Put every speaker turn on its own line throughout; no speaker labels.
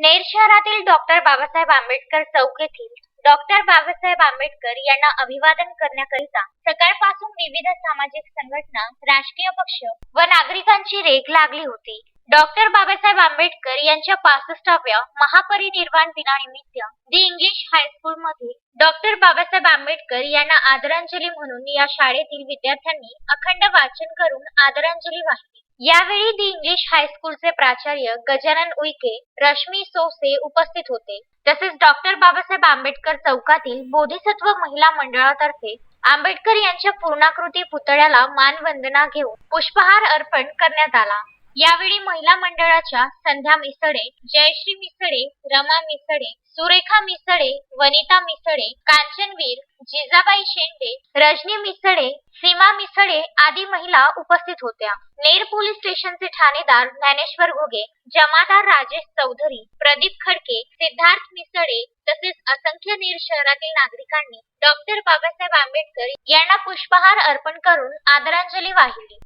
नेर शहरातील डॉक्टर बाबासाहेब आंबेडकर चौक येथील डॉक्टर बाबासाहेब आंबेडकर यांना अभिवादन करण्याकरिता सकाळपासून विविध सामाजिक संघटना राजकीय पक्ष व नागरिकांची रेग लागली होती. डॉक्टर बाबासाहेब आंबेडकर यांच्या पासष्टाव्या महापरिनिर्वाण दिनानिमित्त दी इंग्लिश हायस्कूल मध्ये डॉक्टर बाबासाहेब आंबेडकर यांना आदरांजली म्हणून या शाळेतील विद्यार्थ्यांनी अखंड वाचन करून आदरांजली वाहिली. यावेळी दी इंग्लिश हायस्कूलचे प्राचार्य गजानन उईके रश्मी सोसे उपस्थित होते. तसेच डॉक्टर बाबासाहेब आंबेडकर चौकातील बोधिसत्व महिला मंडळातर्फे आंबेडकर यांच्या पूर्णाकृती पुतळ्याला मानवंदना घेऊन पुष्पहार अर्पण करण्यात आला. यावेळी महिला मंडळाच्या संध्या मिसळे जयश्री मिसळे रमा मिसळे सुरेखा मिसळे वनिता मिसळे कांचनवीर जिजाबाई शेंडे रजनी मिसळे सीमा मिसळे आदी महिला उपस्थित होत्या. नेर पोलीस स्टेशनचे ठाणेदार ज्ञानेश्वर घोगे जमादार राजेश चौधरी प्रदीप खडके सिद्धार्थ मिसळे तसेच असंख्य नेर शहरातील नागरिकांनी डॉक्टर बाबासाहेब आंबेडकर यांना पुष्पहार अर्पण करून आदरांजली वाहिली.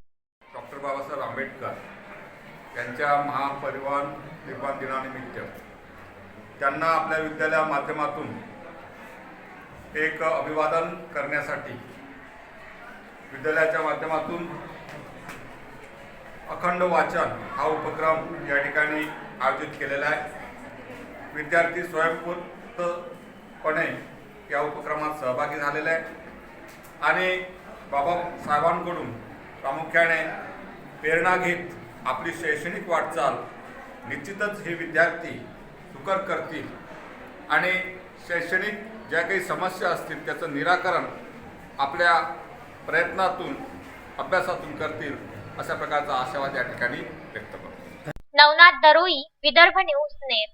डॉक्टर बाबासाहेब आंबेडकर यांच्या महापरिवार निर्माण दिनानिमित्त. त्यांना आपल्या विद्यालया माध्यमातून एक अभिवादन करण्यासाठी विद्यालयाच्या माध्यमातून अखंड वाचन हा उपक्रम या ठिकाणी आयोजित केलेला आहे. विद्यार्थी स्वयंपूर्तपणे या उपक्रमात सहभागी झालेले आहे आणि बाबासाहेबांकडून प्रामुख्याने प्रेरणा घेत आपली शैक्षणिक वाटचाल निश्चितच हे विद्यार्थी सुकर करतील. आणि शैक्षणिक ज्या काही समस्या असतील त्याचं निराकरण आपल्या प्रयत्नातून अभ्यासातून करतील अशा प्रकारचा आशावाद या ठिकाणी व्यक्त करतो.
नवनाथ दरोई विदर्भ न्यूज नेर